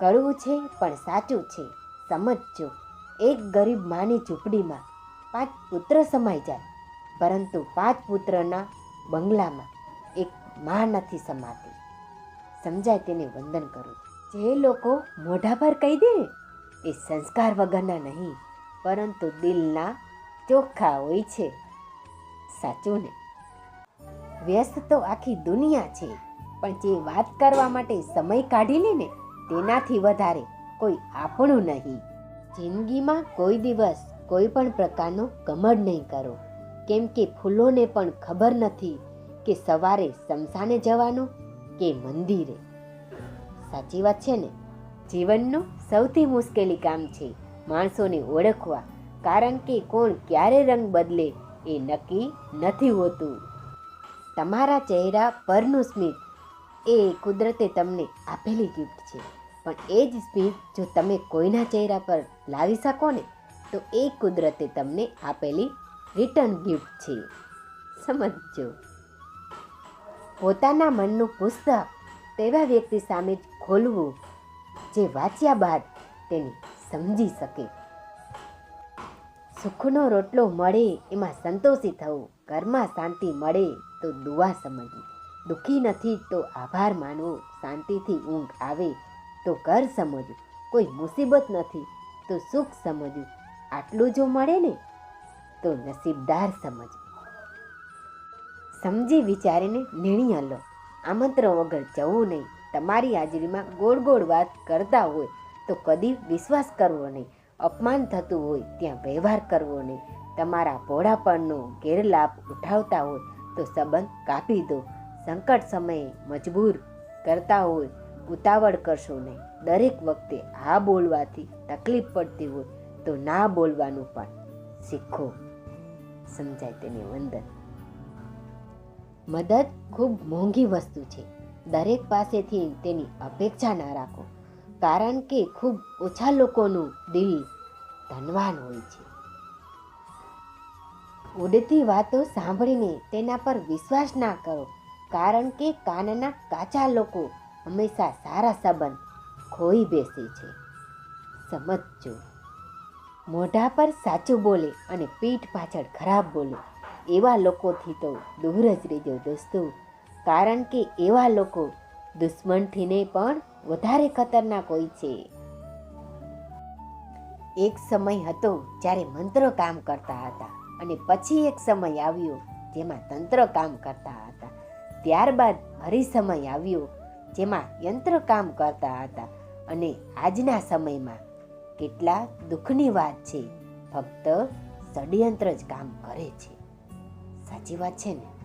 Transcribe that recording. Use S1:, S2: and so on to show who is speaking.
S1: કડવું છે પણ સાચું છે, સમજજો. એક ગરીબ માની ઝૂંપડીમાં પાંચ પુત્ર સમાઈ જાય, પરંતુ પાંચ પુત્રના બંગલામાં એક માં નથી સમાતી. સમજાય તેને વંદન કરું. જે લોકો મોઢા પર કહી દે એ સંસ્કાર વગરના નહીં, પરંતુ દિલના ચોખ્ખા હોય છે. સાચું ને? વ્યસ્ત તો આખી દુનિયા છે, પણ જે વાત કરવા માટે સમય કાઢી લે ને તેનાથી વધારે કોઈ આપણું નહીં. જિંદગીમાં કોઈ દિવસ કોઈ પણ પ્રકારનો કમળ નહીં કરો. કેમ કે ફૂલોને પણ ખબર નથી કે સવારે શમશાને જવાનું કે મંદિરે. સાચી વાત છે ને? જીવનનું સૌથી મુશ્કેલી કામ છે માણસોને ઓળખવા, કારણ કે કોણ ક્યારે રંગ બદલે એ નક્કી નથી હોતું. તમારા ચહેરા પરનું સ્મિત એ કુદરતે તમને આપેલી ગિફ્ટ છે. પણ એ જ સ્પીડ જો તમે કોઈના ચહેરા પર લાવી શકો ને, તો એ કુદરતે તમને આપેલી રિટર્ન ગિફ્ટ છે. સમજજો. પોતાના મનનું પુસ્તક તેવા વ્યક્તિ સામે જ ખોલવું, જે વાંચ્યા બાદ તેને સમજી શકે. સુખનો રોટલો મળે એમાં સંતોષી થવું, ઘરમાં શાંતિ મળે તો દુઆ સમજવી દુઃખી નથી તો આભાર માનવો શાંતિથી ઊંઘ આવે. તો ઘર સમજવું, કોઈ મુસીબત નથી તો સુખ સમજવું. આટલું જો મળે ને, તો નસીબદાર સમજવું. સમજી વિચારીને નિર્ણય લો. આમંત્રણ વગર જવું નહીં. તમારી હાજરીમાં ગોળ ગોળ વાત કરતા હોય તો કદી વિશ્વાસ કરવો નહીં. અપમાન થતું હોય ત્યાં વ્યવહાર કરવો નહીં. તમારા ભોળાપણનો ગેરલાભ ઉઠાવતા હોય તો સંબંધ કાપી દો. સંકટ સમયે મજબૂર કરતા હોય, ઉતાવળ કરશો નહીં. દરેક વખતે હા બોલવાથી તકલીફ પડતી હોય તો ના બોલવાનું પણ શીખો. સમજાય તેની વંદન. મદદ ખૂબ મોંઘી વસ્તુ છે. દરેક પાસેથી તેની અપેક્ષા ના રાખો. કારણ કે ખૂબ ઓછા લોકોનું દિલ ધનવાન હોય છે. ઉડતી વાતો સાંભળીને તેના પર વિશ્વાસ ના કરો. કારણ કે કાનના કાચા લોકો હંમેશા સારા સંબંધ ખોઈ બેસે છે. સમજજો. મોઢા પર સાચું બોલે અને પીઠ પાછળ ખરાબ બોલે એવા લોકોથી તો દૂર જ રહેજો દોસ્તો. કારણ કે એવા લોકો દુશ્મનથીને પણ વધારે ખતરનાક હોય છે. એક સમય હતો જ્યારે મંત્રો કામ કરતા હતા અને પછી એક સમય આવ્યો જેમાં તંત્ર કામ કરતા હતા. ત્યારબાદ ફરી સમય આવ્યો જેમાં યંત્ર કામ કરતા હતા અને આજના સમયમાં કેટલા દુઃખની વાત છે. ફક્ત ષડયંત્ર જ કામ કરે છે. સાચી વાત છે ને?